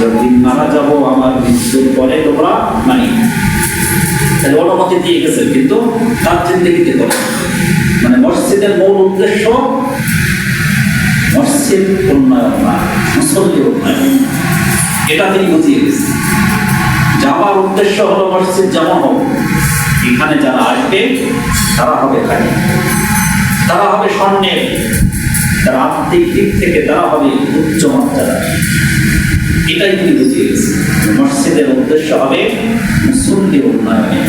যতদিন মারা যাব, আমার মৃত্যুর পরে তোমরা মানি, তাহলে অনুমতি দিয়ে গেছে, কিন্তু তার জিন্দগিতে করে। মানে মসজিদের মূল উদ্দেশ্য মসজিদ উন্নয়ন না, মুসল্লি উন্নয়ন। এটা তিনি বুঝিয়ে গেছেন যাওয়ার উদ্দেশ্য হলো মসজিদ যেমন হোক। এখানে যারা আসবে, তারা হবে খালি। তারা হবে স্বর্ণের। তারা আত্মিক দিক থেকে তারা হবে উচ্চ মাত্রার। এটাই তিনি বুঝিয়ে গেছেন মসজিদের উদ্দেশ্য হবে মুসল্লি উন্নয়নের।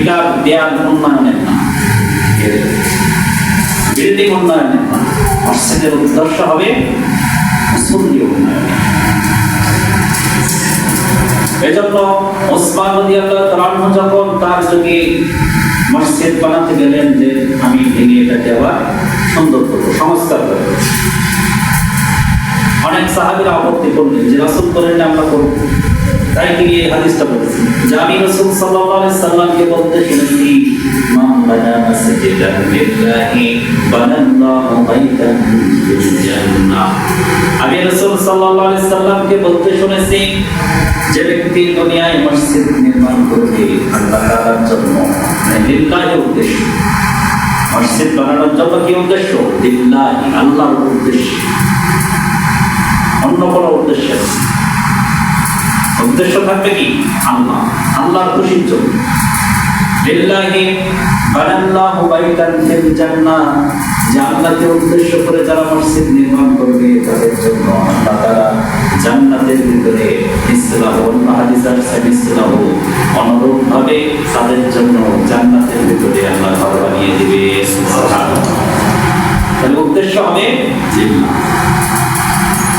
এটা দেয়াল উন্নয়নের না। বিল্ডিং উন্নয়নের না। মসজিদের উদ্দেশ্য হবে মুসল্লি উন্নয়নের। এজন্য ওসমান রাদিয়াল্লাহু যখন তার যুগে মসজিদ বানাতে গেলেন যে, আমি ভেঙে এটাকে আবার সুন্দর করব, সংস্কার করব। অনেক সাহাবীরা আপত্তি করলেন যে রাসূল করেন আমরা করব। তাই তিনি এই হাদিসটা বলেছেন। যে আমি রাসূল সাল্লাল্লাহু আলাইহি সাল্লামকে বলতে শুনেছি আল্লাহ অন্য কোনো উদ্দেশ্য। উদ্দেশ্য থাকবে কি? আল্লাহ। আল্লাহর খুশির জন্য। জান্নাহ। উদ্দেশ্য করে যারা নির্মাণ করবে, তাদের জন্য তাআলা জান্নাতের ভিতরে অন্য তাদের জন্য ভিতরে আল্লাহ ঘর বানিয়ে দিবে। তাহলে উদ্দেশ্য হবে জিল্লাহ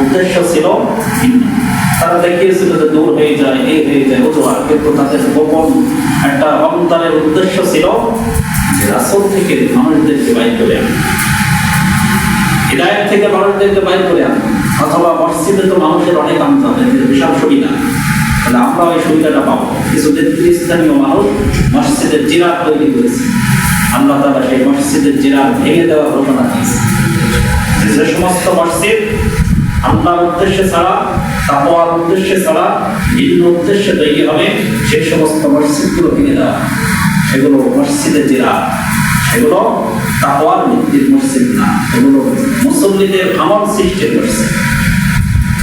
উদ্দেশ্য ছিল ভিন্ন তারা দেখিয়েছিল যে দূর হয়ে যায় এই হয়ে যায়, অজুহাত। কিন্তু তাদের গোপন একটা অন্তরের উদ্দেশ্য ছিল যে রাসল থেকে মানুষদেরকে বাইর করে আনা। হৃদায়ত থেকে মানুষদেরকে বাইর করে আনা। অথবা মসজিদে তো মানুষের অনেক আমদান বিশাল সুবিধা। তাহলে আমরা ওই সুবিধাটা পাবো। কিছু স্থানীয় মানুষ মসজিদের জিরাত তৈরি করেছে। আল্লাহ তাআলা সেই মসজিদের জিরাত ভেঙে দেওয়ার ঘোষণা দিয়েছে। যে সমস্ত মসজিদ আল্লাহর উদ্দেশ্যে ছাড়া, তাকওয়ার উদ্দেশ্যে ছাড়া ভিন্ন উদ্দেশ্যে তৈরি হবে সেই সমস্ত মসজিদগুলো ভেঙে দেওয়া। সেগুলো মসজিদে জিরাত সেগুলো তাকওয়ার ভিত্তির মসজিদ না। এগুলো মুসল্লিদের আমল সৃষ্টির মসজিদ।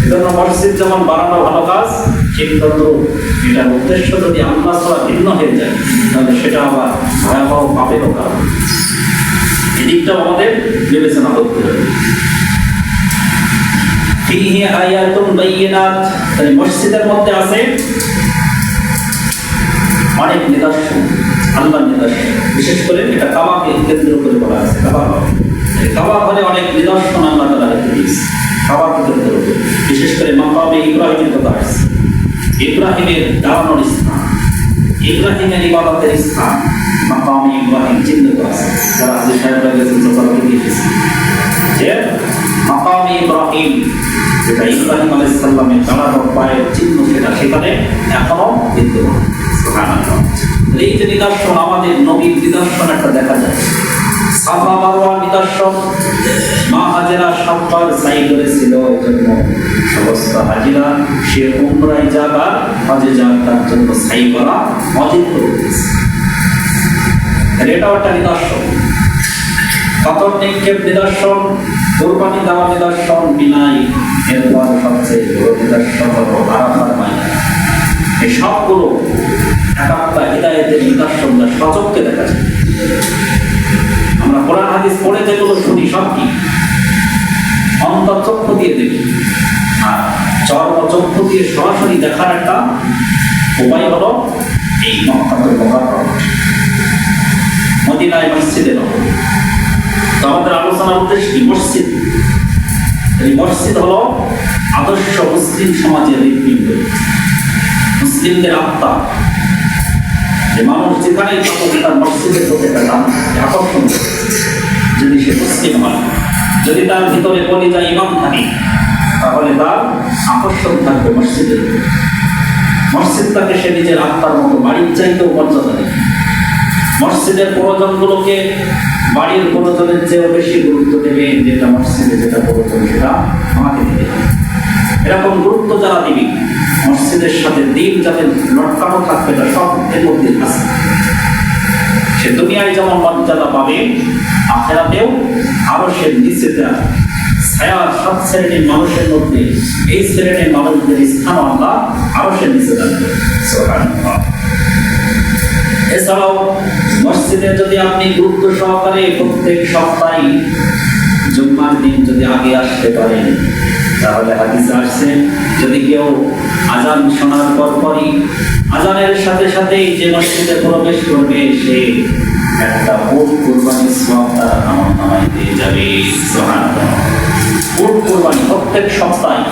এজন্য মসজিদ যেমন বানানো ভালো কাজ, ঠিক তদ্রুপ। এটার উদ্দেশ্য যদি আল্লাহ ছাড়া ভিন্ন হয়ে যায়, তাহলে সেটা আবার ভয়াবহ পাপেরও কারণ। এদিকটাও আমাদের বিবেচনা করতে হবে। ফিহি আয়াতুন বাইয়িনাত। তাহলে মসজিদের মধ্যে আছে অনেক নিদর্শন, আল্লাহর নিদর্শন। বিশেষ করে এটা কাবাকে কেন্দ্র করে বলা আছে, কাবা কাবা ঘরে অনেক নিদর্শন আল্লাহ তাআলা রেখে দিয়েছে, কাবাকে কেন্দ্র করে বিশেষ করে মাকামে ইব্রাহিমের কথা আছে। ইব্রাহিমের দাঁড়ানোর স্থান, ইব্রাহিমের ইবাদতের স্থান মাকামে ইব্রাহিম চিহ্নিত আছে। যারা আজি সাহেবরা গেছেন সকালকে দিয়েছে যে মাকামে ইব্রাহিম। যেটা ইব্রাহিম আলাইহিস সালামের দাঁড়ানোর পায়ের চিহ্ন সেটা সেখানে এখনও বিদ্যমান। এই যে নিদর্শন, আমাদের নবীর নিদর্শন একটা দেখা যায়। সাফা মারওয়া নিদর্শন, মা হাজেরা সাতবার সাই করেছিল এজন্য সমস্ত হাজিরা সে উমরায় যাবার হজে যাক তার জন্য সাই করা অজিত এটাও একটা নিদর্শন। পাথর নিক্ষেপ নিদর্শন কোরবানি দেওয়া নিদর্শন বিনাই, এরপর সবচেয়ে নিদর্শন হলো আরাফার মাইনা এই সবগুলো এক একটা হৃদায়তের নিদর্শনটা সচককে দেখা যায় আমরা কোরআন হাদিস পড়ে যেগুলো শুনি, সব কি? অন্তর্চক্ষু দিয়ে দেখি। আর চর্ম চক্ষু দিয়ে সরাসরি দেখার একটা উপায় হলো এই মক্কাতুল মুকাররম। মদিনায় তো আমাদের আলোচনার উদ্দেশ্য মসজিদ? এই মসজিদ হলো আদর্শ মুসলিম সমাজের হৃৎপিণ্ড মুসলিমদের আত্মা। যে মানুষ যেখানে থাকুক তার মসজিদের প্রতি একটা আকর্ষণ যদি সে মুসলিম হয়, যদি তার ভিতরে কলিজা ইমাম থাকে, তাহলে তার আকর্ষণ থাকবে মসজিদের প্রতি। মসজিদটাকে সে নিজের আত্মার মতো বাড়ির চাইতেও মর্যাদা দেবে। মসজিদের প্রয়োজনগুলোকে বাড়ির প্রয়োজনের চেয়েও বেশি গুরুত্ব দেবে যেটা মসজিদে, যেটা প্রয়োজন সেটা আমাকে দিতে এরকম গুরুত্ব যারা দিবি, মসজিদের সাথে দিন যাতে লটকানো থাকবে তা সব এর মধ্যে আছে। সে দুনিয়ায় যেমন মর্যাদা পাবে, আখেরাতেও আরও সে নিচে ছায়ার সাত শ্রেণির মানুষের মধ্যে, এই শ্রেণির মানুষদের স্থান আমরা আরও সে নিচে থাকবে এছাড়াও মসজিদে যদি আপনি গুরুত্ব সহকারে প্রত্যেক সপ্তাহে জুম্মার দিন যদি আগে আসতে পারেন, তাহলে হাদিস আসছে। যদি কেউ আজান শোনার পর পরই আজানের সাথে সাথেই যে মসজিদে প্রবেশ করবে, সে একটা উট কোরবানির সব তার আমার নামাই দিয়ে যাবে। সুবহানাল্লাহ। উট কোরবানি প্রত্যেক সপ্তাহে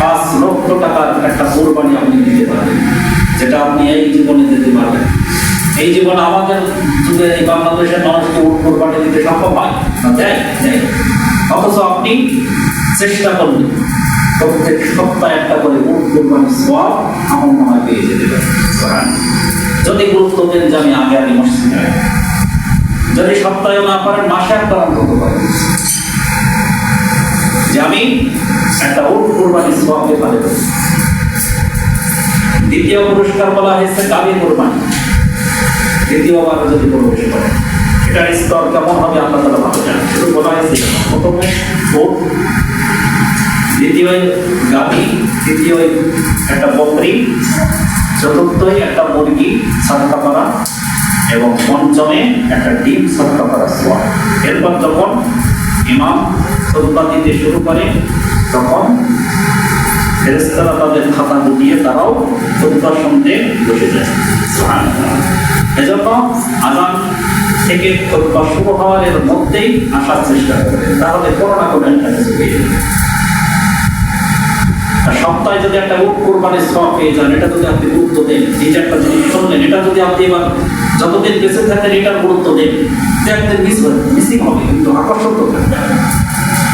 পাঁচ লক্ষ টাকার একটা কোরবানি আপনি দিতে পারেন যেটা আপনি এই জীবনে দিতে পারবেন। এই জীবন আমাদের যুগে এই বাংলাদেশের মানুষকে উট কোরবানি দিতে সম্ভব হয় দেয় অথচ আপনি চেষ্টা করবেন প্রত্যেক সপ্তাহে একটা করে উট কোরবানি সব আমার মনে হয় পেয়ে যেতে পারেন যদি গুরুত্ব দেন যে আমি আগে আগে মসজিদে যদি সপ্তাহে না পারেন, মাসে একবার অন্তত করেন যে আমি একটা উট কোরবানি সবকে পারে দ্বিতীয় পুরস্কার বলা হয়েছে গাভী কোরবানি। দ্বিতীয়বার যদি প্রবেশ করে। এটার স্তর কেমন হবে আল্লাহ তালা ভালো জানেন। শুধু বলা হয়েছে প্রথমে উট দ্বিতীয় গাভী তৃতীয় একটা বকরি, চতুর্থই একটা মুরগি, সাতটা করা এবং পঞ্চমে একটা ডিম, সাতটা করা সোয়া এরপর যখন ইমাম সদবা দিতে শুরু করে, তখন ফেরেস্তারা তাদের খাতা গুটিয়ে তারাও সদবা শুনতে বসে যায়। এজন্য আজান থেকে খোদবা শুরু হওয়ার এর মধ্যেই আসার চেষ্টা করবে। তাহলে কোনো না কোনো একটা কিছু পেয়ে সপ্তাহে যদি একটা উট কোরবানির সব পেয়ে যান, এটা যদি আপনি গুরুত্ব দেন, এই যে একটা জিনিস শুনলেন, এটা যদি আপনি এবার যতদিন বেঁচে থাকেন, এটার গুরুত্ব দেন একদিন মিস মিসিং হবে, কিন্তু আকর্ষণ তো থাকবে।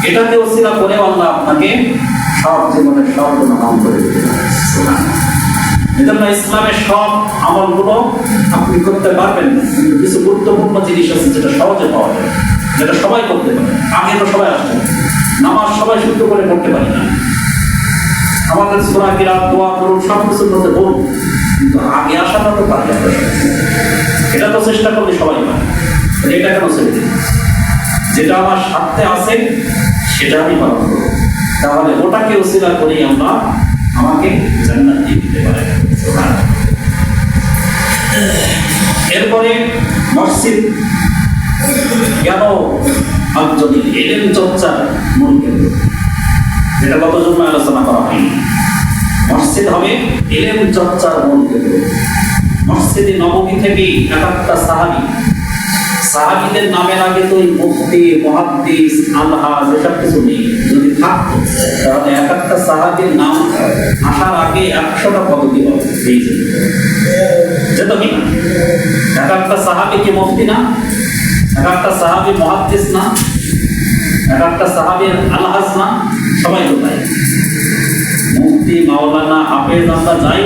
এটাকে অসিলা করে আল্লাহ আপনাকে সব জীবনের সব গুণ নাম করে এজন্য ইসলামের সব আমলগুলো আপনি করতে পারবেন, কিন্তু কিছু গুরুত্বপূর্ণ জিনিস আছে যেটা সহজে পাওয়া যায়। যেটা সবাই করতে পারে। আগে তো সবাই আসবে নামাজ সবাই শুদ্ধ করে করতে পারি না। আমাদের সুরা কিরাত, দোয়া করুন সব কিছুর মধ্যে বলুন কিন্তু আগে আসাটা তো পারি এটা তো চেষ্টা করলে সবাই পারে। এটা কেন ছেড়ে যেটা আমার স্বার্থে আছে, সেটা আমি পালন করব। তাহলে ওটাকে অসিলা করেই আমরা? আমাকে জান্নাত দিয়ে দিতে পারে। এরপরে মসজিদ। কেন আঞ্চলিক? এলেম চর্চার মূল কেন্দ্র। যেটা গত জন্য আলোচনা করা হয়নি। মসজিদ হবে এলেম চর্চার মূল কেন্দ্র। মসজিদে নবমী থেকে এক একটা সাহাবি। সাহাবিদের নামের আগে তো ওই মুফতি, মহাদ্দিস, আলহাজ, এসব কিছু নেই। যদি থাকতো তাহলে এক একটা সাহাবির নাম আসার আগে একশোটা পদবি হবে। এই যেত কি এক একটা সাহাবি কি মুফতি না? এক একটা সাহাবি মহাদ্দিস না? এক একটা সাহাবির আলহাজ না? সবাই তাই। মুফতি, মাওলানা, হাফেজ, আমরা যাই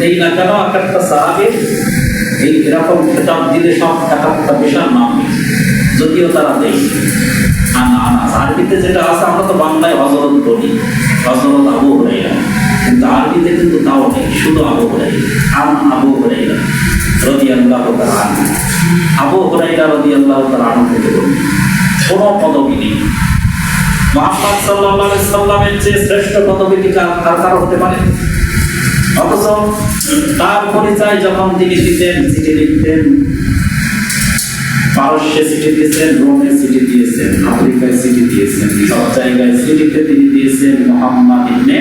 দেই না কেন এক একটা সাহাবির এই এরকম খেতাব দিলে সব এক একটা বিশাল নাম। যদিও তারা দেয় আনা আনা আরবিতে যেটা আছে, আমরা তো বাংলায় হজরত বলি। হজরত আবু হরাইরা কিন্তু আরবিতে কিন্তু তাও নেই, শুধু আবু হরাই আন আবু হরাইরা রদি আল্লাহ তারা আবু হরাইরা রদি আল্লাহ তারা আন থেকে বলি। কোনো পদবি নেই। মোহাম্মদ আলাইহি সাল্লামের চেয়ে শ্রেষ্ঠ পদবি কি কার কার হতে পারে? অথচ তার পরিচয় যখন তিনি দিতেন চিঠি লিখতেন পারস্যে সিটি দিয়েছেন, রোমে সিটি দিয়েছেন, আফ্রিকায় সিটি দিয়েছেন, সব জায়গায় সিটিতে তিনি দিয়েছেন মোহাম্মদ ইবনে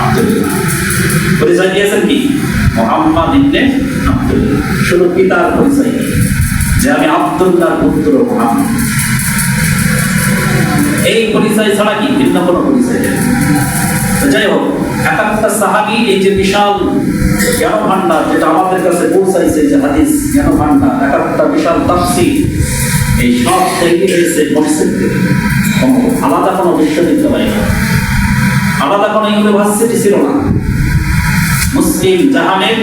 আব্দুল্লাহ। পরিচয় দিয়েছেন কি? মোহাম্মদ ইবনে আব্দুল্লাহ। শুধু পিতার পরিচয় যে আমি আব্দুল্লাহর পুত্র মোহাম্মদ। এই পরিচয় ছাড়া কি ভিন্ন কোনো পরিচয়? যাই হোক এক একটা সাহাবি এই যে বিশাল জ্ঞান ভান্ডার যেটা আমাদের কাছে পৌঁছাইছে যে হাদিস জ্ঞান ভান্ডার এক একটা বিশাল তাফসির, এই সব থেকে এসেছে আলাদা কোনো বিশ্ববিদ্যালয় না আলাদা কোনো ইউনিভার্সিটি ছিল না। মুসলিম জাহানের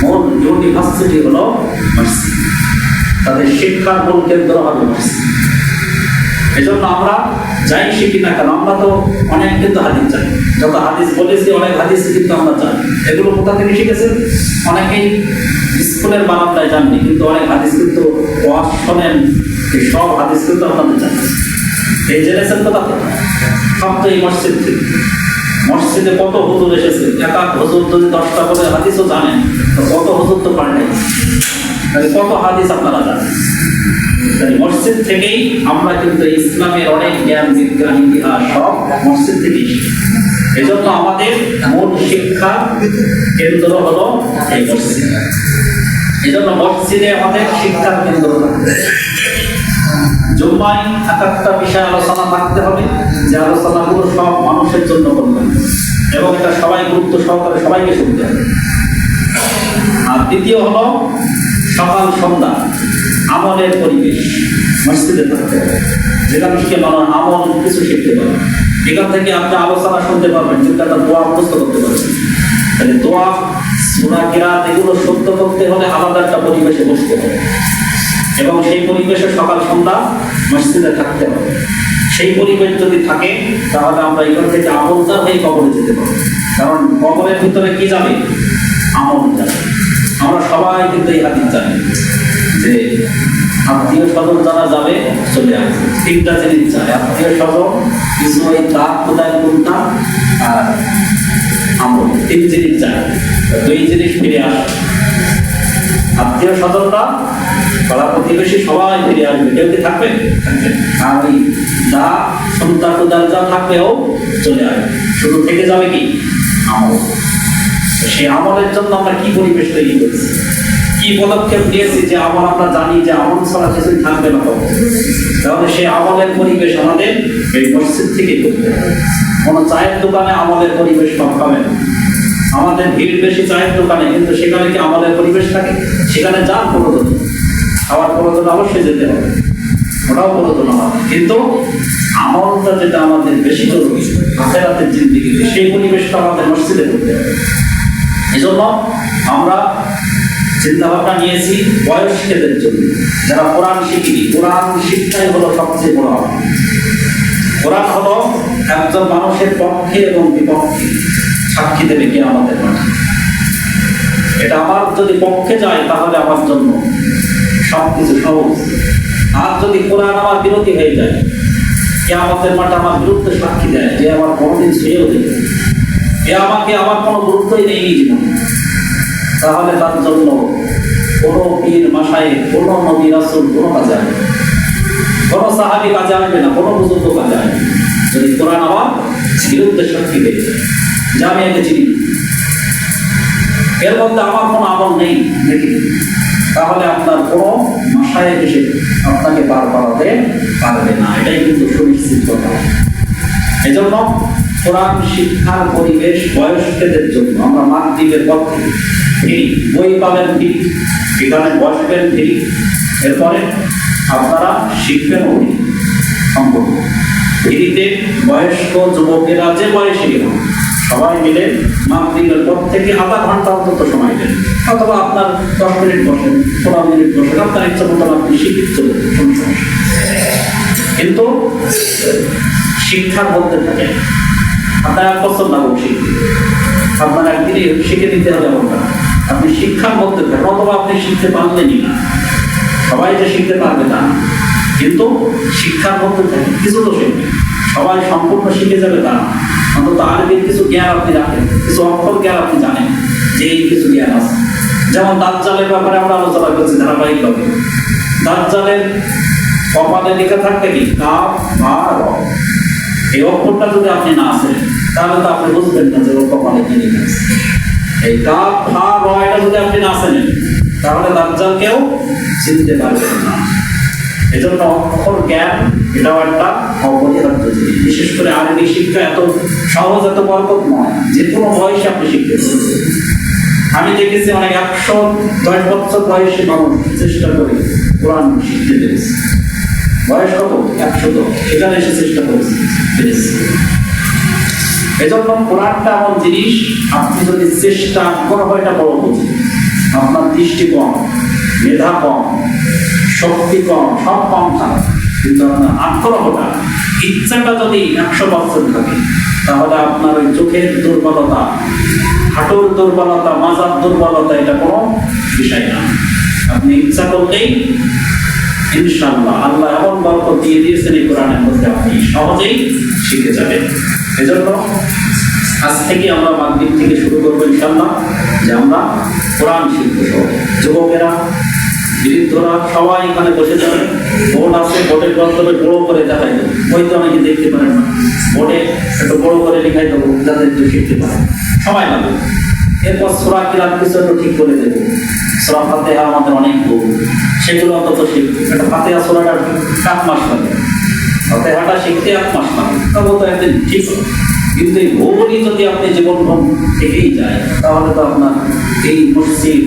মূল ইউনিভার্সিটি হলো মসজিদ। তাদের শিক্ষার মূল কেন্দ্র হবে এজন্য আমরা যাই শিখি না কেন? আমরা তো অনেক কিন্তু হাদিস জানি। যত হাদিস বলেছি, অনেক হাদিস কিন্তু আমরা জানি। এগুলো কোথা থেকে শিখেছেন অনেকেই স্কুলের বারান্দায় জাননি কিন্তু অনেক হাদিস কিন্তু ওয়াজ শোনেন সব হাদিস কিন্তু আপনাদের জানেন এই জেনেছেন কোথা থেকে সব তো এই মসজিদ থেকে। মসজিদে কত হুজুর এসেছে? এক এক হুজুর যদি দশটা করে হাদিসও জানেন, তো কত হুজুর তো পাল্টে তাহলে কত হাদিস আপনারা জানেন? তাই মসজিদ থেকেই আমরা কিন্তু ইসলামের অনেক জ্ঞান, বিজ্ঞান, ইতিহাস সব মসজিদ থেকেই এজন্য আমাদের মূল শিক্ষা কেন্দ্র হলো এই মসজিদ। এজন্য মসজিদে আমাদের শিক্ষার কেন্দ্র জুম্মায় এক একটা বিষয় আলোচনা থাকতে হবে, যে আলোচনাগুলো সব মানুষের জন্য করবেন এবং এটা সবাই গুরুত্ব সহকারে সবাইকে শুনতে হবে। আর দ্বিতীয় হলো সকাল সন্ধ্যা, আমলের পরিবেশ, মসজিদে থাকতে হবে। যেখান থেকে মানুষ আমল কিছু শিখতে পারে এখান থেকে আপনি আলোচনা শুনতে পারবেন, কিন্তু দোয়া মুখস্থ করতে পারবেন। তাহলে দোয়া, সুরা কেরাত, এগুলো সত্য করতে হলে আলাদা একটা পরিবেশে বসতে হবে। এবং সেই পরিবেশে সকাল সন্ধ্যা মসজিদে থাকতে হবে। সেই পরিবেশ যদি থাকে, তাহলে আমরা এখান থেকে আমলদার হয়ে কবরে যেতে পারব। কারণ কবরের ভিতরে কি যাবে? আমল যাবে। আমরা সবাই কিন্তু এই হাদিস জানি যে আত্মীয় স্বজন যারা যাবে, চলে আসবে। তিনটা জিনিস চায় আত্মীয় স্বজন কিছু ওই তাপ কোথায় কোনটা? আর আমল। তিন জিনিস চায় দুই জিনিস ফিরে আসে। আত্মীয় স্বজনরা, পাড়া প্রতিবেশী সবাই ফিরে আসবে। কেউ কি থাকবে। আর ওই যা সন্তান যা থাকবেও চলে আসবে। শুধু থেকে যাবে কি? আমল। সেই আমলের জন্য আমরা কি পরিবেশ তৈরি করেছি? কি পদক্ষেপ নিয়েছি যে আমল আমরা জানি যে আমল ছাড়া কিছুই থাকবে না। তাহলে সেই আমলের পরিবেশ আমাদের এই মসজিদ থেকে করতে হবে কোনো চায়ের দোকানে আমলের পরিবেশ কম পাবে না। আমাদের ভিড় বেশি চায়ের দোকানে, কিন্তু সেখানে কি আমাদের পরিবেশ থাকে? সেখানে যান প্রয়োজন। খাওয়ার প্রয়োজন অবশ্যই যেতে হবে। ওটাও প্রয়োজন হবে কিন্তু আমলটা যেটা আমাদের বেশি জরুরি, আখেরাতের জিন্দিগিতে, সেই পরিবেশটা আমাদের মসজিদে করতে হবে। এই জন্য আমরা চিন্তা ভাবনা নিয়েছি বয়স্কদের জন্য। যারা কোরআন শিখিনি, কোরআন শিক্ষাই হলো সবচেয়ে বড়। কোরআন হলো একজন মানুষের পক্ষে এবং বিপক্ষে সাক্ষী দেবে কে আমাদের মাঠে। এটা আমার যদি পক্ষে যায়, তাহলে আমার জন্য সবকিছু সহজ। আর যদি কোরআন আমার বিরোধী হয়ে যায়, কে আমাদের মাঠে আমার বিরুদ্ধে সাক্ষী দেয়, যে আমার কোনোদিন ছেড়েও দেবে এ আমাকে আমার কোনো গুরুত্বই নেই তাহলে তার জন্য কোনো পীর মাসায় কোনো নবী, রাসুল, কোনো কাজে আসবে। কোনো সাহাবি কাজে আসবে না, কোনো বুজুর্গ কাজে আসবে যদি কোরআন আমার বিরুদ্ধে সাক্ষী দেয় যে আমি একে চিনি এর মধ্যে আমার কোনো আমল নেই দেখি তাহলে আপনার কোনো মাসায় এসে আপনাকে পার করাতে পারবে না। এটাই কিন্তু সুনিশ্চিত কথা। এই জন্য কোরআন শিক্ষার পরিবেশ বয়স্কদের জন্য। আমরা মাতৃকের পক্ষে। ফ্রি বই পাবেন ফ্রি এখানে বসবেন ফ্রি এরপরে আপনারা শিখবেন ফ্রি সম্পূর্ণ। ফ্রিতে বয়স্ক যুবকেরা যে বয়সে সবাই মিলে মাতৃকের পর থেকে আধা ঘণ্টা অন্তত সময় দেন। অথবা আপনার দশ মিনিট বসেন, পনেরো মিনিট বসেন, আপনার ইচ্ছা মতন আপনি নেই। কিন্তু শিক্ষার মধ্যে থাকে আপনার পছন্দ লাগুক শিখতে আপনার একদিনে শিখে দিতে হবে এমন না আপনি শিক্ষার মধ্যে অথবা আপনি শিখতে পারলেনই না। সবাই যে শিখতে পারবে না। কিন্তু শিক্ষার মধ্যে থাকে কিছু তো শিখবে সবাই সম্পূর্ণ শিখে যাবে তা না। অন্তত আরবির কিছু জ্ঞান আপনি রাখেন, কিছু অক্ষর জ্ঞান আপনি জানেন, যে এই কিছু জ্ঞান আছে। যেমন দাঁতজালের ব্যাপারে আমরা আলোচনা করছি ধারাবাহিকভাবে দাঁতজালের কপালে লেখা থাকবে কি? কাপ বা এই অক্ষরটা যদি আপনি না আসেন তাহলে তো আপনি বুঝবেন না যে ওর কপালে কি লেখা এই কাপ ফা র যদি আপনি না আসেন তাহলে দাজ্জাল কেউ চিনতে পারবেন না। এজন্য অক্ষর জ্ঞান, এটাও একটা অপরিহার্য জিনিস। বিশেষ করে আরবি শিক্ষা এত সহজ, এত বরকত নয় যে কোনো বয়সে আপনি শিখতে পারবেন। আমি দেখেছি অনেক একশো দশ বছর বয়সী মানুষ চেষ্টা করে কোরআন শিখতে পেরেছি। বয়স কত? একশো দশ। এখানে এসে চেষ্টা করেছে। পেরেছে। এজন্য কোরআনটা এমন জিনিস, আপনি যদি চেষ্টা হয় এটা বড় বুঝি আপনার দৃষ্টি কম, মেধা কম, শক্তি কম, সব কম থাকে কিন্তু আপনার আগ্রহটা, ইচ্ছাটা যদি একশো পার্সেন্ট থাকে, তাহলে আপনার ওই চোখের দুর্বলতা, হাঁটুর দুর্বলতা, মাজার দুর্বলতা, এটা কোনো বিষয় না। আপনি ইচ্ছা করলেই ইনশাল্লাহ আল্লাহ এমন বরকত দিয়ে দিয়েছেন এই কোরআনের মধ্যে, আপনি সহজেই শিখে যাবেন। এজন্য আজ থেকে আমরা মাগরিব থেকে শুরু করব ইনশাআল্লাহ, যে আমরা কোরআন শিখব সবাই যুবকেরা, বৃদ্ধরা, সবাই এখানে বসে যাবে। বোর্ড আছে, বোর্ডের মাধ্যমে বড় করে দেখাই দেবো। হয়তো অনেকে দেখতে পারেন না। বোর্ডে একটু বড় করে লিখাই দেবো, যাতে একটু শিখতে পারে। সময় লাগবে এরপর সোরা কিরাত কিছু একটু ঠিক করে দেবো। সোরা ফাতেহা আমাদের অনেক বউ সেগুলো অন্তত শিখব। একটা ফাতেহা সোরাটা সাত মাস লাগে ফাতেহাটা শিখতে এক মাস লাগে তবু তো একদিন ঠিক। কিন্তু এই ভৌগোলিক যদি আপনি জীবনভ্রম থেকেই যায়, তাহলে তো আপনার এই মসজিদ,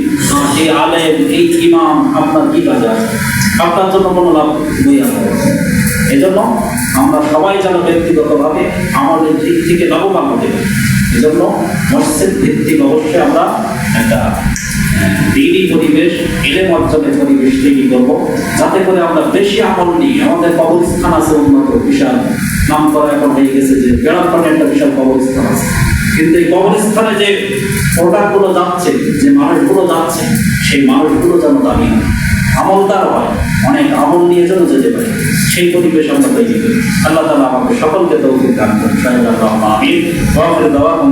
এই আলেম, এই ইমাম আপনার কি কাজে আসে আপনার জন্য কোনো লাভ বই আসে এই জন্য আমরা সবাই যেন ব্যক্তিগতভাবে আমাদের দিক থেকে লাভবান হতে পারি। এই জন্য মসজিদ ভিত্তিক অবশ্যই আমরা একটা দিনই পরিবেশ এলে অর্জনের পরিবেশ তৈরি করব। যাতে করে আমরা বেশি আমল নিই। আমাদের কবরস্থান আছে উন্নত, বিশাল। নাম করা এখন হয়ে গেছে যে বেড়াপাটে একটা বিশাল কবরস্থান আছে। কিন্তু এই কবরস্থানে যে প্রোডাক্টগুলো যাচ্ছে, যে মানুষগুলো যাচ্ছে, সেই মানুষগুলো যেন দামি হয়। আমলদার হয়। অনেক আমল নিয়ে যেন যেতে পারে। সেই পরিবেশ আমরা তৈরি করি। আল্লাহ তালা আমাদের সকলকে তৌফিক দান করুন। সাহেব আল্লাহ আমিন। ওয়া আখির দাওয়াকুম